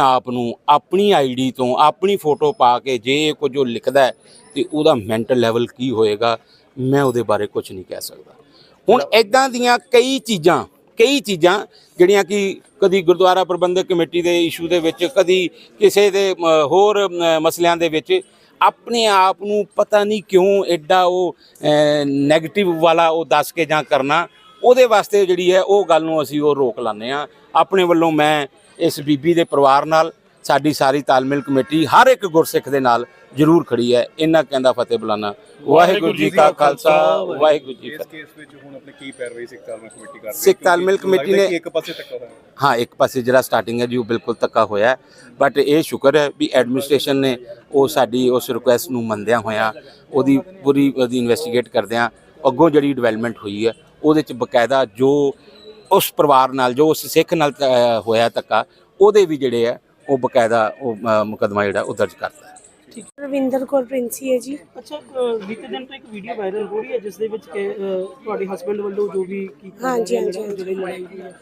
ਆਪ ਨੂੰ ਆਪਣੀ ਆਈਡੀ ਤੋਂ ਆਪਣੀ ਫੋਟੋ ਪਾ ਕੇ ਜੇ ਇਹ ਕੁਝ ਉਹ ਲਿਖਦਾ ਹੈ ਤੇ ਉਹਦਾ ਮੈਂਟਲ ਲੈਵਲ ਕੀ ਹੋਏਗਾ ਮੈਂ ਉਹਦੇ ਬਾਰੇ ਕੁਝ ਨਹੀਂ ਕਹਿ ਸਕਦਾ। ਹੁਣ ਇਦਾਂ ਦੀਆਂ ਕਈ ਚੀਜ਼ਾਂ ਕਈ ਚੀਜ਼ਾਂ ਜਿਹੜੀਆਂ ਕਿ ਕਦੀ ਗੁਰਦੁਆਰਾ ਪ੍ਰਬੰਧਕ ਕਮੇਟੀ ਦੇ ਇਸ਼ੂ ਦੇ ਵਿੱਚ ਕਦੀ ਕਿਸੇ ਦੇ ਹੋਰ ਮਸਲਿਆਂ ਦੇ ਵਿੱਚ ਆਪਣੇ ਆਪ ਨੂੰ ਪਤਾ ਨਹੀਂ ਕਿਉਂ ਐਡਾ ਉਹ 네ਗੇਟਿਵ ਵਾਲਾ ਉਹ ਦੱਸ ਕੇ ਜਾਂ ਕਰਨਾ ਉਹਦੇ ਵਾਸਤੇ ਜਿਹੜੀ ਹੈ ਉਹ ਗੱਲ ਨੂੰ ਅਸੀਂ ਉਹ ਰੋਕ ਲਾਉਂਦੇ ਆ ਆਪਣੇ ਵੱਲੋਂ ਮੈਂ ਇਸ ਬੀਬੀ ਦੇ ਪਰਿਵਾਰ ਨਾਲ ਸਾਡੀ ਸਾਰੀ ਤਾਲਮੇਲ ਕਮੇਟੀ ਹਰ ਇੱਕ ਗੁਰਸਿੱਖ ਦੇ ਨਾਲ ਜ਼ਰੂਰ ਖੜੀ ਹੈ। ਇਹਨਾਂ ਕਹਿੰਦਾ ਫਤਿਹ ਬੁਲਾਣਾ ਵਾਹਿਗੁਰੂ ਜੀ ਕਾ ਖਾਲਸਾ ਵਾਹਿਗੁਰੂ ਜੀ ਕੀ ਇਸ ਕੇਸ ਵਿੱਚ ਹੁਣ ਆਪਣੇ ਕੀ ਪੈਰਵਾਈ ਸਿੱਖ ਤਾਲਮੇਲ ਕਮੇਟੀ ਕਰ ਰਹੀ ਹੈ? ਸਿੱਖ ਤਾਲਮੇਲ ਕਮੇਟੀ ਨੇ- ਇੱਕ ਪਾਸੇ ਤੱਕ ਹੋਇਆ। ਹਾਂ ਇੱਕ ਪਾਸੇ ਜਿਹੜਾ ਸਟਾਰਟਿੰਗ ਹੈ ਜੀ ਉਹ ਬਿਲਕੁਲ ਧੱਕਾ ਹੋਇਆ ਬਟ ਇਹ ਸ਼ੁਕਰ ਹੈ ਵੀ ਐਡਮਿਨਿਸਟ੍ਰੇਸ਼ਨ ਨੇ ਉਹ ਸਾਡੀ ਉਸ ਰਿਕੁਐਸਟ ਨੂੰ ਮੰਨਦਿਆਂ ਹੋਇਆਂ ਉਹਦੀ ਪੂਰੀ ਉਹਦੀ ਇਨਵੈਸਟੀਗੇਟ ਕਰਦਿਆਂ ਅੱਗੋਂ ਜਿਹੜੀ ਡਿਵੈਲਪਮੈਂਟ ਹੋਈ ਹੈ ਉਹਦੇ ਚ ਬਕਾਇਦਾ ਜੋ ਉਸ ਪਰਿਵਾਰ ਨਾਲ ਜੋ ਉਸ ਸਿੱਖ ਨਾਲ ਹੋਇਆ ਧੱਕਾ ਉਹਦੇ ਵੀ ਜਿਹੜੇ ਆ ਉਹ ਬਕਾਇਦਾ ਉਹ ਮੁਕੱਦਮਾ ਜਿਹੜਾ ਉਹ ਦਰਜ ਕਰਤਾ। ਹੈ। ਰਵਿੰਦਰ ਕੌਰ ਪ੍ਰਿੰਸੀ ਹੈ ਜੀ। ਅੱਛਾ ਬੀਤੇ ਦਿਨ ਤੋਂ ਇੱਕ ਵੀਡੀਓ ਵਾਇਰਲ ਹੋ ਰਹੀ ਹੈ ਜਿਸ ਦੇ ਵਿੱਚ ਤੁਹਾਡੇ ਹਸਬੰਡ ਵੱਲੋਂ ਜੋ ਵੀ ਕੀਤਾ ਹਾਂਜੀ, ਹਾਂਜੀ,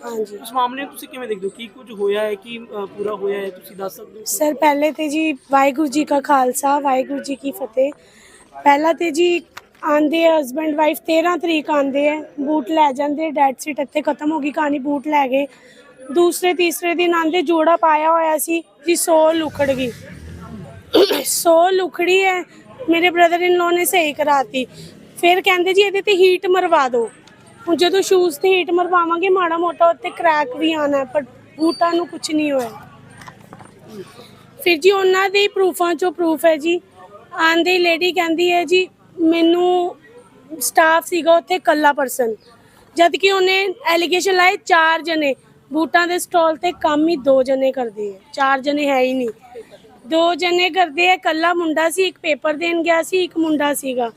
ਹਾਂਜੀ। ਉਸ ਮਾਮਲੇ ਨੂੰ ਤੁਸੀਂ ਕਿਵੇਂ ਦੇਖਦੇ ਹੋ? ਕੀ ਕੁਝ ਹੋਇਆ ਹੈ ਕੀ ਪੂਰਾ ਹੋਇਆ ਹੈ ਤੁਸੀਂ ਦੱਸ ਸਕਦੇ ਹੋ? ਸਰ ਪਹਿਲੇ ਤੇ ਜੀ ਵਾਹਿਗੁਰੂ ਜੀ ਕਾ ਖਾਲਸਾ ਵਾਹਿਗੁਰੂ ਜੀ ਕੀ ਫਤਿਹ। ਪਹਿਲਾ ਤੇ ਜੀ ਆਂਦੇ ਹਸਬੰਡ ਵਾਈਫ 13 ਤਰੀਕ ਆਂਦੇ ਹੈ ਬੂਟ ਲੈ ਜਾਂਦੇ ਡੈਡ ਸੀਟ ਇੱਥੇ ਖਤਮ ਹੋ ਗਈ, ਕਹਾਣੀ ਬੂਟ ਲੈ ਗਏ। ਦੂਸਰੇ, ਤੀਸਰੇ ਦਿਨ ਆਂਦੇ ਜੋੜਾ ਪਾਇਆ ਹੋਇਆ ਸੀ, ਜੀ ਸੋਲ ਉਖੜ ਗਈ। ਸੋਲ ਉਖੜੀ ਹੈ, ਮੇਰੇ ਬ੍ਰਦਰ ਇਨ ਲੋ ਨੇ ਸਹੀ ਕਰਾਤੀ। ਫਿਰ ਕਹਿੰਦੇ ਜੀ ਇਹਦੇ ਤੇ ਹੀਟ ਮਰਵਾ ਦਿਓ। ਹੁਣ ਜਦੋਂ ਸ਼ੂਜ਼ ਤੇ ਹੀਟ ਮਰਵਾਵਾਂਗੇ, ਮਾੜਾ ਮੋਟਾ ਉੱਤੇ ਕ੍ਰੈਕ ਵੀ ਆਣਾ ਪਰ ਬੂਟਾਂ ਨੂੰ ਕੁਝ ਨਹੀਂ ਹੋਇਆ। ਫਿਰ ਜੀ ਉਹਨਾਂ ਦੇ ਪ੍ਰੂਫਾਂ ਚੋਂ ਪ੍ਰੂਫ ਹੈ ਜੀ। ਆਂਦੀ ਲੇਡੀ ਕਹਿੰਦੀ ਹੈ ਜੀ ਮੈਨੂੰ ਸਟਾਫ ਸੀਗਾ ਉੱਥੇ ਕੱਲਾ ਪਰਸਨ ਜਦ ਕਿ ਉਹਨੇ ਐਲੀਗੇਸ਼ਨ ਲਾਏ ਚਾਰ ਜਣੇ। ਬੂਟਾਂ ਦੇ ਸਟਾਲ ਤੇ ਕੰਮ ਹੀ ਦੋ ਜਣੇ ਕਰਦੇ ਆ। ਚਾਰ ਜਣੇ ਹੈ ਹੀ ਨਹੀਂ। ਦੋ ਜਣੇ ਕਰਦੇ ਆ ਕੱਲਾ ਮੁੰਡਾ ਸੀ ਇੱਕ ਪੇਪਰ ਦੇਣ ਗਿਆ ਸੀ ਇੱਕ ਮੁੰਡਾ ਸੀਗਾ।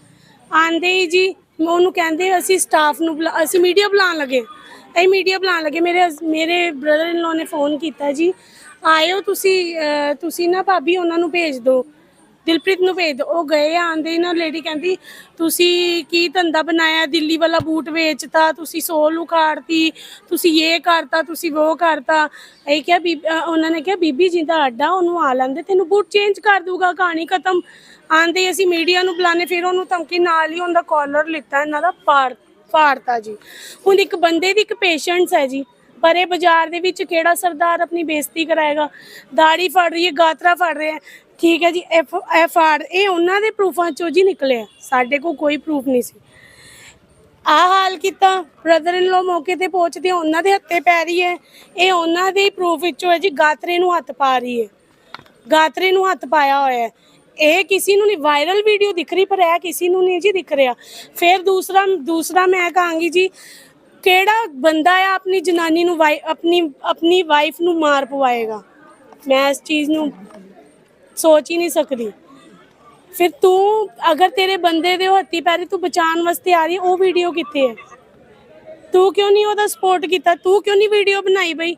ਆਂਦੇ ਹੀ ਜੀ ਉਹਨੂੰ ਕਹਿੰਦੇ ਅਸੀਂ ਸਟਾਫ ਨੂੰ ਬੁਲਾ- ਅਸੀਂ ਮੀਡੀਆ ਬੁਲਾਉਣ ਲੱਗੇ। ਅਸੀਂ ਮੀਡੀਆ ਬੁਲਾਉਣ ਲੱਗੇ। ਮੇਰੇ ਹਸ- ਮੇਰੇ ਬ੍ਰਦਰ ਇਨ ਲੋ ਨੇ ਫੋਨ ਕੀਤਾ ਜੀ ਆਇਓ ਤੁਸੀਂ ਅਹ, ਤੁਸੀਂ ਨਾ ਭਾਬੀ ਉਹਨਾਂ ਨੂੰ ਭੇਜ ਦਿਓ। ਦਿਲਪ੍ਰੀਤ ਨੂੰ ਭੇਜ ਦਿਓ ਉਹ ਗਏ ਆਂਦੇ ਨਾ ਲੇਡੀ ਕਹਿੰਦੀ ਤੁਸੀਂ ਕੀ ਧੰਦਾ ਬਣਾਇਆ? ਦਿੱਲੀ ਵਾਲਾ ਬੂਟ ਵੇਚਤਾ ਤੁਸੀਂ ਸੋਲ ਉਖਾੜਤੀ ਤੁਸੀਂ ਇਹ ਕਰਤਾ ਤੁਸੀਂ ਉਹ ਕਰਤਾ। ਇਹ ਕਿਹਾ ਬੀਬੀ ਅਹ, ਉਹਨਾਂ ਨੇ ਕਿਹਾ ਬੀਬੀ ਜੀ ਦਾ ਅੱਡਾ ਉਹਨੂੰ ਆ ਲੈਂਦੇ ਤੈਨੂੰ ਬੂਟ ਚੇਂਜ ਕਰ ਦੂਗਾ ਕਹਾਣੀ ਖਤਮ। ਆਂਦੇ ਅਸੀਂ ਮੀਡੀਆ ਨੂੰ ਬੁਲਾਣੇ ਫਿਰ ਉਹਨੂੰ ਧਮਕੀ ਨਾਲ ਹੀ ਉਹਦਾ ਕਾਲਰ ਲਿੱਤਾ ਇਹਨਾਂ ਦਾ ਪਾੜ ਫਾੜਤਾ ਜੀ। ਹੁਣ ਇੱਕ ਬੰਦੇ ਦੀ ਇੱਕ ਪੇਸ਼ੈਂਟਸ ਹੈ ਜੀ ਪਰ ਇਹ ਬਾਜ਼ਾਰ ਦੇ ਵਿੱਚ ਕਿਹੜਾ ਸਰਦਾਰ ਆਪਣੀ ਬੇਇੱਜ਼ਤੀ ਕਰਾਏਗਾ? ਦਾੜੀ ਫੜ ਰਹੀ ਹੈ ਗਾਤਰਾ ਫੜ ਰਿਹਾ ਹੈ। ਠੀਕ ਹੈ ਜੀ ਐਫ ਐਫ ਆਰ ਇਹ ਉਹਨਾਂ ਦੇ ਪ੍ਰੂਫਾਂ ਚੋਂ ਜੀ ਨਿਕਲਿਆ। ਸਾਡੇ ਕੋਲ ਕੋਈ ਪ੍ਰੂਫ ਨਹੀਂ ਸੀ। ਆ ਹਾਲ ਕੀਤਾ ਬ੍ਰਦਰ ਇਨ ਲੋ ਮੌਕੇ ਤੇ ਪਹੁੰਚਦੇ ਉਹਨਾਂ ਦੇ ਹੱਥੇ ਪੈ ਰਹੀ ਹੈ। ਇਹ ਉਹਨਾਂ ਦੇ ਪ੍ਰੂਫ ਵਿੱਚੋਂ ਹੈ ਜੀ, ਗਾਤਰੇ ਨੂੰ ਹੱਥ ਪਾ ਰਹੀ ਹੈ। ਗਾਤਰੇ ਨੂੰ ਹੱਥ ਪਾਇਆ ਹੋਇਆ ਹੈ। ਇਹ ਕਿਸੇ ਨੂੰ ਨਹੀਂ ਵਾਇਰਲ ਵੀਡੀਓ ਦਿਖ ਰਹੀ, ਪਰ ਇਹ ਕਿਸੇ ਨੂੰ ਨਹੀਂ ਜੀ ਦਿਖ ਰਿਹਾ। ਫਿਰ ਦੂਸਰਾ ਦੂਸਰਾ ਮੈਂ ਕਹਾਂਗੀ ਜੀ, ਕਿਹੜਾ ਬੰਦਾ ਆ ਆਪਣੀ ਜਨਾਨੀ ਨੂੰ ਵਾਈ- ਆਪਣੀ ਆਪਣੀ ਵਾਈਫ ਨੂੰ ਮਾਰ ਪਵਾਏਗਾ? ਮੈਂ ਇਸ ਚੀਜ਼ ਨੂੰ ਸੋਚ ਹੀ ਨਹੀਂ ਸਕਦੀ। ਫਿਰ ਤੂੰ ਅਗਰ ਤੇਰੇ ਬੰਦੇ ਦੇ ਉਹ ਹੱਥੀ ਪੈਰੀ ਤੂੰ ਬਚਾਉਣ ਵਾਸਤੇ ਆ ਰਹੀ ਉਹ ਵੀਡੀਓ ਕਿੱਥੇ ਹੈ? ਤੂੰ ਕਿਉਂ ਨਹੀਂ ਉਹਦਾ ਸਪੋਰਟ ਕੀਤਾ? ਤੂੰ ਕਿਉਂ ਨਹੀਂ ਵੀਡੀਓ ਬਣਾਈ ਬਈ?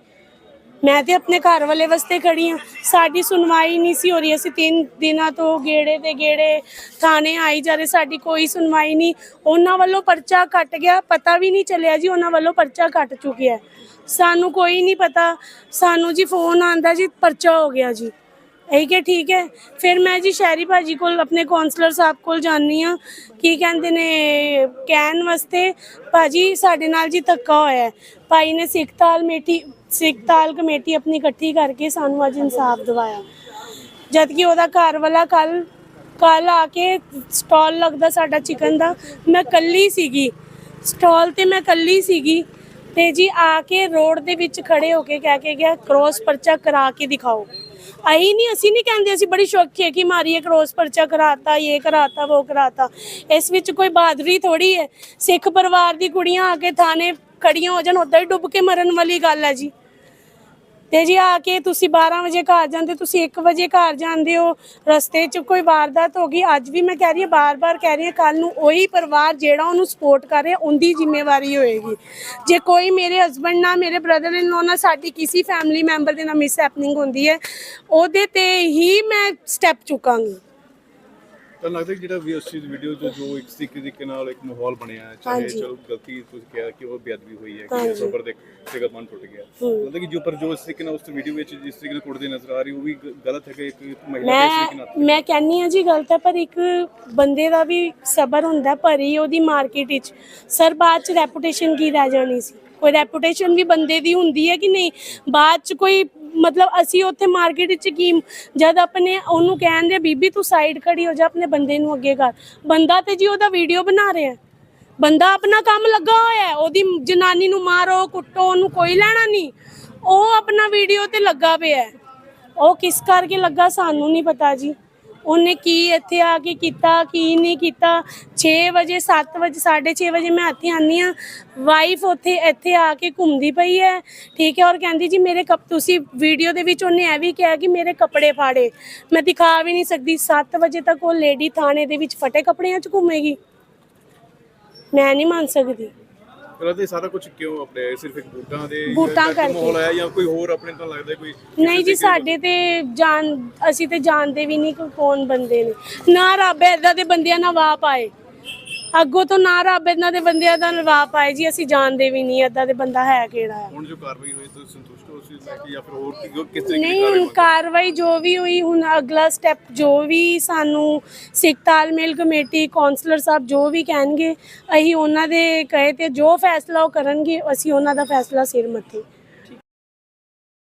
ਮੈਂ ਤੇ ਆਪਣੇ ਘਰ ਵਾਲੇ ਵਾਸਤੇ ਖੜੀ ਹਾਂ। ਸਾਡੀ ਸੁਣਵਾਈ ਨਹੀਂ ਸੀ ਹੋ ਰਹੀ। ਅਸੀਂ ਤਿੰਨ ਦਿਨਾਂ ਤੋਂ ਗੇੜੇ ਤੇ ਗੇੜੇ ਥਾਣੇ ਆਈ ਜਾ ਰਹੇ। ਸਾਡੀ ਕੋਈ ਸੁਣਵਾਈ ਨਹੀਂ। ਉਹਨਾਂ ਵੱਲੋਂ ਪਰਚਾ ਕੱਟ ਗਿਆ। ਪਤਾ ਵੀ ਨਹੀਂ ਚੱਲਿਆ ਜੀ। ਉਹਨਾਂ ਵੱਲੋਂ ਪਰਚਾ ਕੱਟ ਚੁੱਕਿਆ ਸਾਨੂੰ ਕੋਈ ਨਹੀਂ ਪਤਾ। ਸਾਨੂੰ ਜੀ ਫੋਨ ਆਂਦਾ ਜੀ, ਪਰਚਾ ਹੋ ਗਿਆ ਜੀ। ਇਹ ਕਿ ਠੀਕ ਹੈ। ਫਿਰ ਮੈਂ ਜੀ ਸ਼ਹਿਰੀ ਭਾਜੀ ਕੋਲ, ਆਪਣੇ ਕਾਉਂਸਲਰ ਸਾਹਿਬ ਕੋਲ ਜਾਣੀ ਆ ਕੀ ਕਹਿੰਦੇ ਨੇ, ਕਹਿਣ ਵਾਸਤੇ ਭਾਜੀ ਸਾਡੇ ਨਾਲ ਜੀ ਧੱਕਾ ਹੋਇਆ ਹੈ। ਭਾਈ ਨੇ ਸਿੱਖ ਤਾਲ ਮੇਟੀ, ਸਿੱਖ ਤਾਲ ਕਮੇਟੀ ਆਪਣੀ ਇਕੱਠੀ ਕਰਕੇ ਸਾਨੂੰ ਅੱਜ ਇਨਸਾਫ ਦਿਵਾਇਆ। ਜਦ ਕਿ ਉਹਦਾ ਘਰ ਵਾਲਾ ਕੱਲ ਕੱਲ ਆ ਕੇ ਸਟਾਲ ਲੱਗਦਾ ਸਾਡਾ ਚਿਕਨ ਦਾ, ਮੈਂ ਕੱਲੀ ਸੀਗੀ। ਸਟਾਲ ਤੇ ਮੈਂ ਕੱਲੀ ਸੀਗੀ। ਤੇ ਜੀ ਆ ਕੇ ਰੋਡ ਦੇ ਵਿੱਚ ਖੜੇ ਹੋ ਕੇ ਕਹਿ ਕੇ ਗਿਆ ਕ੍ਰੋਸ ਪਰਚਾ ਕਰਾ ਕੇ ਦਿਖਾਓ। ਆਈ ਨਹੀਂ ਅਸੀਂ ਨਹੀਂ ਕਹਿੰਦੇ, ਅਸੀਂ ਬੜੀ ਸ਼ੌਕੀ ਹੈ ਕਿ ਮਾਰੀਏ ਕ੍ਰੋਸ ਪਰਚਾ ਕਰਾਤਾ, ਇਹ ਕਰਾਤਾ, ਉਹ ਕਰਾਤਾ। ਇਸ ਵਿੱਚ ਕੋਈ ਬਹਾਦਰੀ ਥੋੜੀ ਹੈ। ਸਿੱਖ ਪਰਿਵਾਰ ਦੀ ਕੁੜੀਆਂ ਆ ਕੇ ਥਾਣੇ ਖੜੀਆਂ ਹੋ ਜਾਣ ਉਦਾਂ ਹੀ ਡੁੱਬ ਕੇ ਮਰਨ ਵਾਲੀ ਗੱਲ ਹੈ ਜੀ। ਤੇ ਜੀ ਆ ਕੇ ਤੁਸੀਂ 12 ਵਜੇ ਘਰ ਜਾਂਦੇ, ਤੁਸੀਂ 1 ਵਜੇ ਘਰ ਜਾਂਦੇ ਹੋ। ਰਸਤੇ 'ਚ ਕੋਈ ਵਾਰਦਾਤ ਹੋ ਗਈ, ਅੱਜ ਵੀ ਮੈਂ ਕਹਿ ਰਹੀ ਹਾਂ, ਬਾਰ-ਬਾਰ ਕਹਿ ਰਹੀ ਹਾਂ ਕੱਲ ਨੂੰ ਉਹੀ ਪਰਿਵਾਰ ਜਿਹੜਾ ਉਹਨੂੰ ਸਪੋਰਟ ਕਰ ਰਿਹਾ, ਉਹਦੀ ਜ਼ਿੰਮੇਵਾਰੀ ਹੋਏਗੀ। ਜੇ ਕੋਈ ਮੇਰੇ ਹਸਬੰਡ ਨਾਲ, ਮੇਰੇ ਬ੍ਰਦਰ ਇਨ ਲੋ ਨਾਲ, ਸਾਡੀ ਕਿਸੇ ਫੈਮਿਲੀ ਮੈਂਬਰ ਦੇ ਨਾਲ ਮਿਸ ਹੈਪਨਿੰਗ ਹੁੰਦੀ ਹੈ, ਉਹਦੇ ਤੇ ਹੀ ਮੈਂ ਸਟੈਪ ਚੁੱਕਾਂਗੀ। ਤਾਂ ਲੱਗਦਾ ਜਿਹੜਾ ਵੀ ਉਸ ਚੀਜ਼ ਵੀਡੀਓ ਜੋ ਜੋ ਇੱਕ ਤਰੀਕੇ ਤਰੀਕੇ ਨਾਲ ਇੱਕ ਮਾਹੌਲ ਬਣਿਆ ਹੈ, ਚਾਹੇ ਹਾਂਜੀ। ਚਲੋ ਗਲਤੀ ਤੁਸੀਂ ਕਿਹਾ ਕਿ ਉਹ ਬੇਅਦਬੀ ਹੋਈ ਹੈ ਕਿ ਹਾਂਜੀ। ਸਬਰ ਦੇ ਸਿਗਰ ਮਨ ਟੁੱਟ ਗਿਆ। ਲੱਗਦਾ ਕਿ ਜੋ ਪਰ ਜੋ ਇਸ ਤਰੀਕੇ ਨਾਲ ਉਸ ਵੀਡੀਓ ਵਿੱਚ ਜਿਸ ਤਰੀਕੇ ਨਾਲ ਕੁੱਟਦੇ ਨਜ਼ਰ ਆ ਰਹੀ ਉਹ ਵੀ ਗ- ਗਲਤ ਹੈ ਕਿ ਇੱਕ ਮਹਿਲਾ ਦੇ ਤਰੀਕੇ ਮੈਂ ਨਾਲ ਮੈਂ ਕਹਿੰਨੀ ਆ ਜੀ ਗਲਤ ਹੈ ਪਰ ਇੱਕ ਬੰਦੇ ਦਾ ਵੀ ਸਬਰ ਹੁੰਦਾ ਭਰੀ ਉਹਦੀ ਮਾਰਕੀਟ ਵਿੱਚ। ਸਰ ਬਾਅਦ ਚ ਰੈਪੂਟੇਸ਼ਨ ਕੀ ਰਹਿ ਜਾਣੀ ਸੀ? ਕੋਈ ਰੈਪੂਟੇਸ਼ਨ ਵੀ ਬੰਦੇ ਦੀ ਹੁੰਦੀ ਹੈ ਕਿ ਨਹੀਂ? ਬਾਅਦ ਚ ਕੋਈ ਮਤਲਬ ਅਸੀਂ ਉੱਥੇ ਮਾਰਕੀਟ ਵਿੱਚ ਕੀ, ਜਦ ਆਪਣੇ ਉਹਨੂੰ ਕਹਿੰਦੇ ਬੀਬੀ ਤੂੰ ਸਾਈਡ ਖੜੀ ਹੋ ਜਾ, ਆਪਣੇ ਬੰਦੇ ਨੂੰ ਅੱਗੇ ਕਰ। ਬੰਦਾ ਤੇ ਜੀ ਉਹਦਾ ਵੀਡੀਓ ਬਣਾ ਰਿਹਾ ਬੰਦਾ ਆਪਣਾ ਕੰਮ ਲੱਗਾ ਹੋਇਆ ਉਹਦੀ ਜਨਾਨੀ ਨੂੰ ਮਾਰੋ, ਕੁੱਟੋ, ਉਹਨੂੰ ਕੋਈ ਲੈਣਾ ਨਹੀਂ। ਉਹ ਆਪਣਾ ਵੀਡੀਓ ਤੇ ਲੱਗਾ ਪਿਆ ਉਹ ਕਿਸ ਕਰਕੇ ਲੱਗਾ ਸਾਨੂੰ ਨਹੀਂ ਪਤਾ ਜੀ। ਉਹਨੇ ਕੀ ਇੱਥੇ ਆ ਕੇ ਕੀਤਾ, ਕੀ ਨਹੀਂ ਕੀਤਾ? 6 ਵਜੇ 7 ਵਜੇ 6:30 ਵਜੇ ਮੈਂ ਇੱਥੇ ਆਨੀ ਆ ਵਾਈਫ ਉੱਥੇ, ਇੱਥੇ ਆ ਕੇ ਘੁੰਮਦੀ ਪਈ ਹੈ। ਠੀਕ ਹੈ, ਔਰ ਕਹਿੰਦੀ ਜੀ, ਮੇਰੇ ਕੱਪ, ਤੁਸੀਂ ਵੀਡੀਓ ਦੇ ਵਿੱਚ ਉਹਨੇ ਇਹ ਵੀ ਕਿਹਾ ਕਿ ਮੇਰੇ ਕੱਪੜੇ ਫਾੜੇ। ਮੈਂ ਦਿਖਾ ਵੀ ਨਹੀਂ ਸਕਦੀ। 7 ਵਜੇ ਤੱਕ ਉਹ ਲੇਡੀ ਥਾਣੇ ਦੇ ਵਿੱਚ ਫਟੇ ਕੱਪੜਿਆਂ 'ਚ ਘੁੰਮੇਗੀ। ਮੈਂ ਨਹੀਂ ਮੰਨ ਸਕਦੀ। ਇਹ ਸਾਰਾ ਕੁਝ ਕਿਉਂ ਆਪਣੇ ਸਿਰਫ ਇੱਕ ਬੂਟਾਂ ਦੇ ਬੂਟਾਂ ਕਰਕੇ। ਮਾਹੌਲ ਹੈ ਜਾਂ ਕੋਈ ਹੋਰ ਆਪਣੇ ਤੋਂ ਲੱਗਦਾ ਕੋਈ ਨਹੀਂ ਜੀ ਸਾਡੇ ਤੇ ਜਾਣ ਅਸੀਂ ਤੇ ਜਾਣਦੇ ਵੀ ਨਹੀਂ ਕਿ ਕੌਣ ਬੰਦੇ ਨੇ ਨਾ ਰੱਬ ਏਦਾਂ ਦੇ ਬੰਦਿਆਂ ਨਾਲ ਵਾਹ ਪਾਏ ਅੱਗੋਂ ਤੋਂ ਨਾ ਰੱਬ ਇਹਨਾਂ ਦੇ ਬੰਦਿਆਂ ਦਾ ਵਾਹ ਪਾਏ ਜੀ ਅਸੀਂ ਜਾਣਦੇ ਵੀ ਨਹੀਂ ਏਦਾਂ ਦੇ ਬੰਦਾ ਹੈ ਕਿਹੜਾ ਹੈ ਹੁਣ ਜੋ ਕਾਰਵਾਈ ਹੋਈ ਤੁਸੀਂ ਸੰਤੁਸ਼ਟ ਹੋ ਚੀਜ਼ ਲੈ ਕੇ ਜਾਂ ਫਿਰ ਹੋਰ ਕੀ- ਕਿਸ ਤਰੀਕੇ ਦੀ ਨਹੀਂ ਕਾਰਵਾਈ ਹੁਣ ਕਾਰਵਾਈ ਜੋ ਵੀ ਹੋਈ ਹੁਣ ਅਗਲਾ ਸਟੈਪ ਜੋ ਵੀ ਸਾਨੂੰ ਸਿੱਖ ਤਾਲਮੇਲ ਕਮੇਟੀ ਕਾਉਂਸਲਰ ਸਾਹਿਬ ਜੋ ਵੀ ਕਹਿਣਗੇ ਅਸੀਂ ਉਹਨਾਂ ਦੇ ਕਹੇ ਤੇ ਜੋ ਫੈਸਲਾ ਉਹ ਕਰਨਗੇ ਅਸੀਂ ਉਹਨਾਂ ਦਾ ਫੈਸਲਾ ਸਿਰ ਮੱਥੇ।